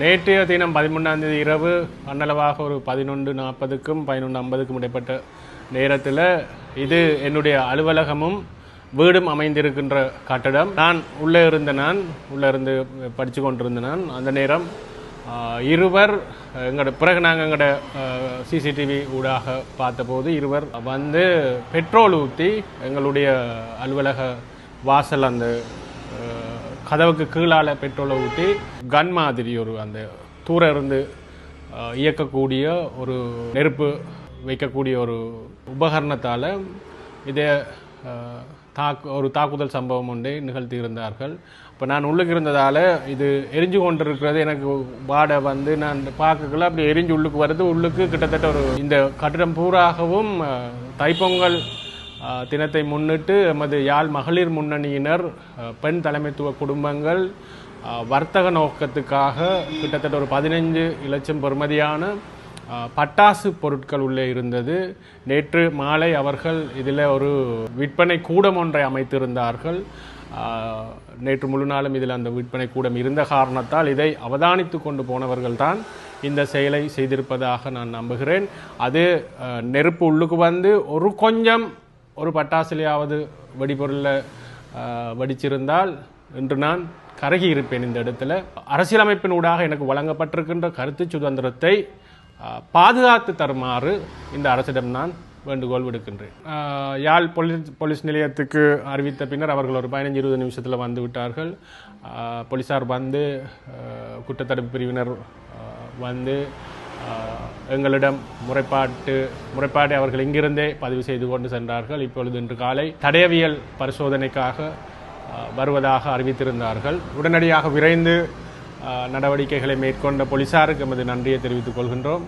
நேற்றைய தினம் பதிமூன்றாம் தேதி இரவு அன்னளவாக ஒரு பதினொன்று நாற்பதுக்கும் பதினொன்று ஐம்பதுக்கும் இடைப்பட்ட நேரத்தில் இது என்னுடைய அலுவலகமும் வீடும் அமைந்திருக்கின்ற கட்டடம். நான் உள்ளே இருந்த நான் உள்ளே இருந்து படித்து கொண்டிருந்த நான் அந்த நேரம் இருவர் எங்களோட பிறகு நாங்கள் எங்களோட சிசிடிவி ஊடாக பார்த்தபோது இருவர் வந்து பெட்ரோல் ஊற்றி எங்களுடைய அலுவலக வாசல் அந்த கதவுக்கு கீழால் பெட்ரோலை ஊற்றி கன் மாதிரி ஒரு அந்த தூர இருந்து இயக்கக்கூடிய ஒரு நெருப்பு வைக்கக்கூடிய ஒரு உபகரணத்தால் இதை தாக்கு ஒரு தாக்குதல் சம்பவம் ஒன்றை நிகழ்த்தி இருந்தார்கள் இப்போ நான் உள்ளுக்கு இருந்ததால் இது எரிஞ்சு கொண்டிருக்கிறது. எனக்கு வாடை வந்து நான் பார்க்கக்குள்ள அப்படி எரிஞ்சு உள்ளுக்கு வருது. உள்ளுக்கு கிட்டத்தட்ட ஒரு இந்த கட்டிடம் பூராகவும் தைப்பொங்கல் தினத்தை முன்னிட்டு எமது யாழ் மகளிர் முன்னணியினர் பெண் தலைமைத்துவ குடும்பங்கள் வர்த்தக நோக்கத்துக்காக கிட்டத்தட்ட ஒரு பதினைஞ்சு லட்சம் பெறுமதியான பட்டாசு பொருட்கள் உள்ளே இருந்தது. நேற்று மாலை அவர்கள் இதில் ஒரு விற்பனை கூடம் ஒன்றை அமைத்திருந்தார்கள். நேற்று முழு நாளும் இதில் அந்த விற்பனை கூடம் இருந்த காரணத்தால் இதை அவதானித்து கொண்டு போனவர்கள் தான் இந்த செயலை செய்திருப்பதாக நான் நம்புகிறேன். அது நெருப்பு உள்ளுக்கு வந்து ஒரு கொஞ்சம் ஒரு பட்டாசுலையாவது வெடிபொருளில் வடிச்சிருந்தால் என்று நான் கருகி இருப்பேன் இந்த இடத்துல. அரசியலமைப்பின் ஊடாக எனக்கு வழங்கப்பட்டிருக்கின்ற கருத்து சுதந்திரத்தை பாதுகாத்து தருமாறு இந்த அரசிடம் நான் வேண்டுகோள் விடுக்கின்றேன். யாழ் போலீஸ் போலீஸ் நிலையத்துக்கு அறிவித்த பின்னர் அவர்கள் ஒரு பதினஞ்சு இருபது நிமிஷத்தில் வந்து விட்டார்கள். போலீஸார் போலீசார் வந்து குற்றத்தடுப்பு பிரிவினர் வந்து எங்களிடம் முறைப்பாட்டு முறைப்பாட்டை அவர்கள் இங்கிருந்தே பதிவு செய்து கொண்டு சென்றார்கள். இப்பொழுது இன்று காலை தடயவியல் பரிசோதனைக்காக வருவதாக அறிவித்திருந்தார்கள். உடனடியாக விரைந்து நடவடிக்கைகளை மேற்கொண்ட போலீசாருக்கு எமது நன்றியை தெரிவித்துக் கொள்கின்றோம்.